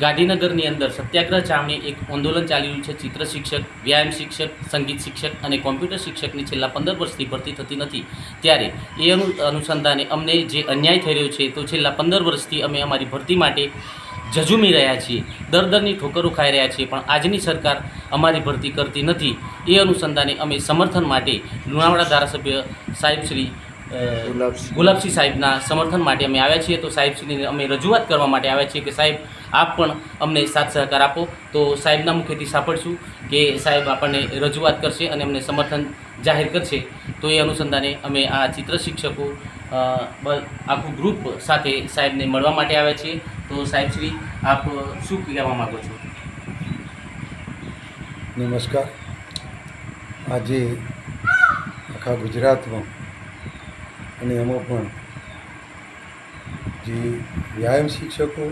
ગાંધીનગરની અંદર સત્યાગ્રહ ચામણી એક આંદોલન ચાલી રહ્યું છે. ચિત્ર શિક્ષક વ્યાયામ શિક્ષક સંગીત શિક્ષક અને કોમ્પ્યુટર શિક્ષકની છેલ્લા પંદર વર્ષથી ભરતી થતી નથી. ત્યારે એ અનુ અનુસંધાને અમને જે અન્યાય થઈ રહ્યો છે તો છેલ્લા પંદર વર્ષથી અમે અમારી ભરતી માટે ઝઝુમી રહ્યા છીએ. દર દરની ઠોકરો ખાઈ રહ્યા છીએ પણ આજની સરકાર અમારી ભરતી કરતી નથી. એ અનુસંધાને અમે સમર્થન માટે લુણાવાડા ધારાસભ્ય સાહેબ શ્રી. ગુલાબસિંહ. સાહેબના સમર્થન માટે અમે આવ્યા છીએ. તો સાહેબશ્રીને અમે રજૂઆત કરવા માટે આવ્યા છીએ કે સાહેબ આપ પણ અમને સાથ સહકાર આપો. તો સાહેબના મુખેથી સાંભળશું કે સાહેબ આપણને રજૂઆત કરશે અને અમને સમર્થન જાહેર કરશે. તો એ અનુસંધાને અમે આ ચિત્ર શિક્ષકો આખું ગ્રુપ સાથે સાહેબને મળવા માટે આવ્યા છીએ. તો સાહેબશ્રી આપ શું કહેવા માગો છો? નમસ્કાર. આજે આખા ગુજરાતમાં અને એમાં પણ જે વ્યાયામ શિક્ષકો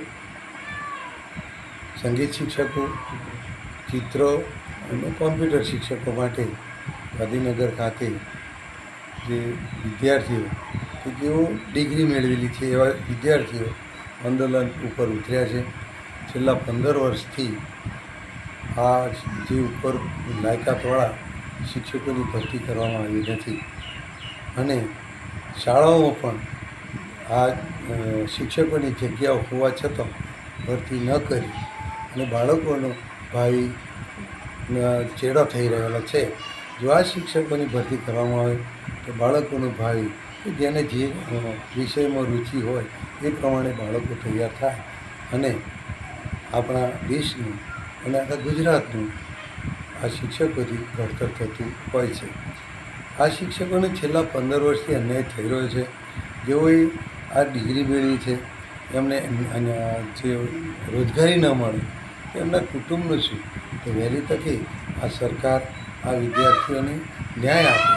સંગીત શિક્ષકો, ચિત્ર અને કોમ્પ્યુટર શિક્ષકો માટે ગાંધીનગર ખાતે જે વિદ્યાર્થીઓ કે જેઓ ડિગ્રી મેળવેલી છે એવા વિદ્યાર્થીઓ આંદોલન ઉપર ઉતર્યા છે. છેલ્લા પંદર વર્ષથી આ જે ઉપર લાયકાતવાળા શિક્ષકોની ભરતી કરવામાં આવી નથી. અને શાળાઓમાં પણ આ શિક્ષકોની જગ્યાઓ હોવા છતાં ભરતી ન કરી. અને બાળકોનો ન- ચેડો થઈ રહેલો છે. જો આ શિક્ષકોની ભરતી કરવામાં આવે, તો બાળકોનું ભાવિ કે જેને જે વિષયમાં રુચિ હોય, એ પ્રમાણે બાળકો તૈયાર થાય. અને આપણા દેશનું અને આખા ગુજરાતનું આ શિક્ષકોથી ઘડતર થતું હોય છે. આ શિક્ષકોને છેલ્લા પંદર વર્ષથી અન્યાય થઈ રહ્યો છે. જેઓએ આ ડિગ્રી મેળવી છે, એમને જે રોજગારી ન મળે એમના કુટુંબનું છું તો વહેલી તકે આ સરકાર આ વિદ્યાર્થીઓને ન્યાય આપે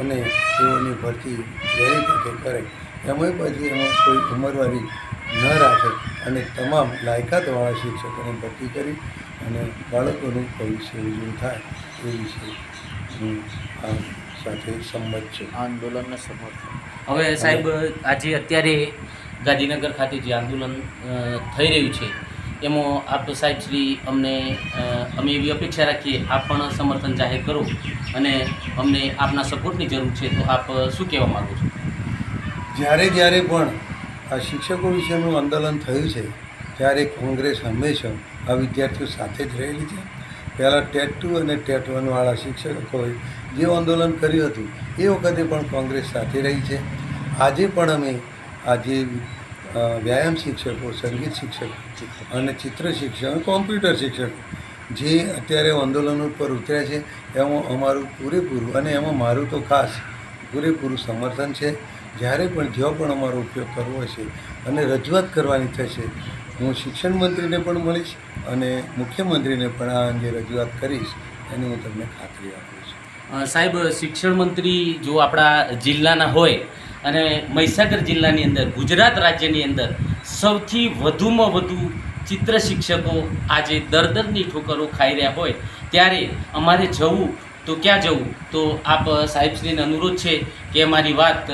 અને તેઓની ભરતી વહેલી તકે કરે. એમાં પછી એમાં કોઈ ઉંમરવાળી ન રાખે અને તમામ લાયકાતવાળા શિક્ષકોને ભરતી કરી અને બાળકોનું ભવિષ્ય ઉજવું થાય એ વિશે હું આ સાથે સંમત છું. આંદોલનને સમર્થન. હવે સાહેબ આજે અત્યારે ગાંધીનગર ખાતે જે આંદોલન થઈ રહ્યું છે એમાં આપ સાહેબ શ્રી અમને અમે એવી અપેક્ષા રાખીએ આપ પણ સમર્થન જાહેર કરો અને અમને આપના સપોર્ટની જરૂર છે તો આપ શું કહેવા માગો છો? જ્યારે જ્યારે પણ આ શિક્ષકો વિશેનું આંદોલન થયું છે ત્યારે કોંગ્રેસ હંમેશા આ વિદ્યાર્થીઓ સાથે જ રહેલી છે. પહેલાં ટેટ ટુ અને ટેટ વનવાળા શિક્ષકોએ જે આંદોલન કર્યું હતું એ વખતે પણ કોંગ્રેસ સાથે રહી છે. આજે પણ અમે આ જે અ, વ્યાયામ શિક્ષકો, સંગીત શિક્ષકો અને ચિત્ર શિક્ષક કોમ્પ્યુટર શિક્ષકો જે અત્યારે આંદોલન ઉપર ઉતર્યા છે, એમાં અમારું પૂરેપૂરું અને એમાં મારું તો ખાસ પૂરેપૂરું સમર્થન છે. જ્યારે પણ જ્યાં પણ અમારો ઉપયોગ કરવો હશે અને રજૂઆત કરવાની થશે, હું શિક્ષણ મંત્રીને પણ મળીશ અને મુખ્યમંત્રીને પણ આ અંગે રજૂઆત કરીશ, એની હું તમને ખાતરી આપું છું. સાહેબ, શિક્ષણ મંત્રી જો આપણા જિલ્લાના હોય અને મહીસાગર જિલ્લાની અંદર, ગુજરાત રાજ્યની અંદર સૌથી વધુમાં વધુ ચિત્ર શિક્ષકો આજે દર દરની ઠોકરો ખાઈ રહ્યા હોય, ત્યારે અમારે જવું તો ક્યાં જવું? તો આપ સાહેબશ્રીને અનુરોધ છે કે અમારી વાત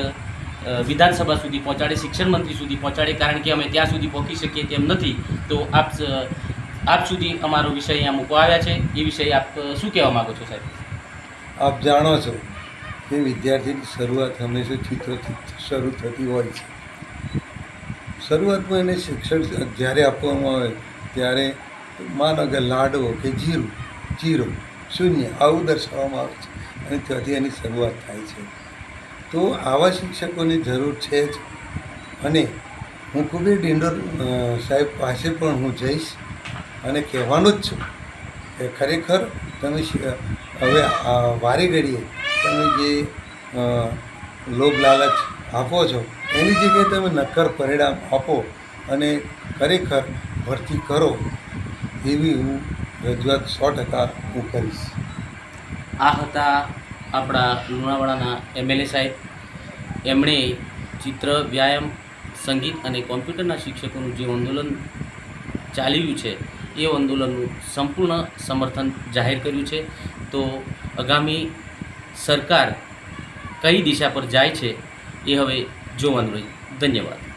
વિધાનસભા સુધી પહોંચાડે, શિક્ષણ મંત્રી સુધી પહોંચાડે, કારણ કે અમે ત્યાં સુધી પહોંચી શકીએ તેમ નથી. તો આપ આપ સુધી અમારો વિષય અહીંયા મૂકવા આવ્યા છે. એ વિષય આપ શું કહેવા માગો છો સાહેબ? આપ જાણો છો કે વિદ્યાર્થીની શરૂઆત હંમેશા ચિત્રથી શરૂ થતી હોય છે. શરૂઆતમાં એને શિક્ષણ જ્યારે આપવામાં આવે, ત્યારે માનો કે લાડવો કે જીરું, જીરો શૂન્ય આવું દર્શાવવામાં આવે છે અને ત્યાંથી એની શરૂઆત થાય છે. તો આવા શિક્ષકોની જરૂર છે જ. અને હું કુબીર ડિંડોર સાહેબ પાસે પણ હું જઈશ અને કહેવાનું જ છું કે ખરેખર તમે હવે વારે ઘડીએ તમે જે લોભ લાલચ આપો છો, એની જગ્યાએ તમે નક્કર પરિણામ આપો અને ખરેખર ભરતી કરો, એવી હું રજૂઆત સો ટકા હું કરીશ. આ હતા આપણા લુણાવાડાના એમએલએ સાહેબ. એમણે ચિત્ર, વ્યાયામ, સંગીત અને કોમ્પ્યુટરના શિક્ષકોનું જે આંદોલન ચાલ્યું છે, એ આંદોલનનું સંપૂર્ણ સમર્થન જાહેર કર્યું છે. તો આગામી સરકાર કઈ દિશા પર જાય છે એ હવે જોવાનું રહ્યું. ધન્યવાદ.